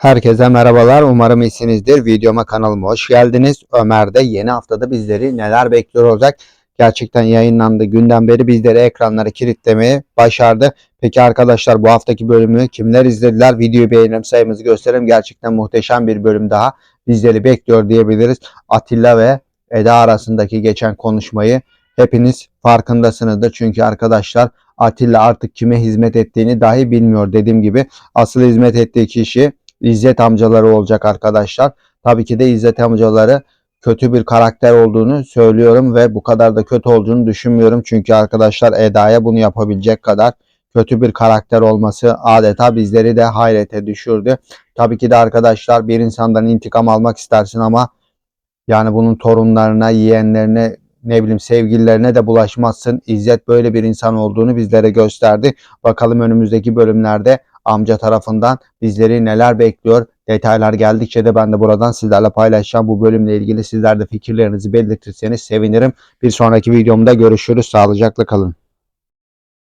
Herkese merhabalar. Umarım iyisinizdir. Videoma kanalıma hoş geldiniz. Ömer de yeni haftada bizleri neler bekliyor olacak? Gerçekten yayınlandı. Günden beri bizleri ekranları kilitlemeyi başardı. Peki arkadaşlar bu haftaki bölümü kimler izlediler? Videoyu beğenelim sayımızı gösterelim. Gerçekten muhteşem bir bölüm daha bizleri bekliyor diyebiliriz. Atilla ve Eda arasındaki geçen konuşmayı hepiniz farkındasınızdır. Çünkü arkadaşlar Atilla artık kime hizmet ettiğini dahi bilmiyor. Dediğim gibi asıl hizmet ettiği kişi İzzet amcaları olacak arkadaşlar. Tabii ki de İzzet amcaları kötü bir karakter olduğunu söylüyorum ve bu kadar da kötü olduğunu düşünmüyorum. Çünkü arkadaşlar Eda'ya bunu yapabilecek kadar kötü bir karakter olması adeta bizleri de hayrete düşürdü. Tabii ki de arkadaşlar bir insandan intikam almak istersin ama yani bunun torunlarına, yeğenlerine, ne bileyim sevgililerine de bulaşmazsın. İzzet böyle bir insan olduğunu bizlere gösterdi. Bakalım önümüzdeki bölümlerde amca tarafından bizleri neler bekliyor. Detaylar geldikçe de ben de buradan sizlerle paylaşacağım. Bu bölümle ilgili sizler de fikirlerinizi belirtirseniz sevinirim. Bir sonraki videomda görüşürüz. Sağlıcakla kalın.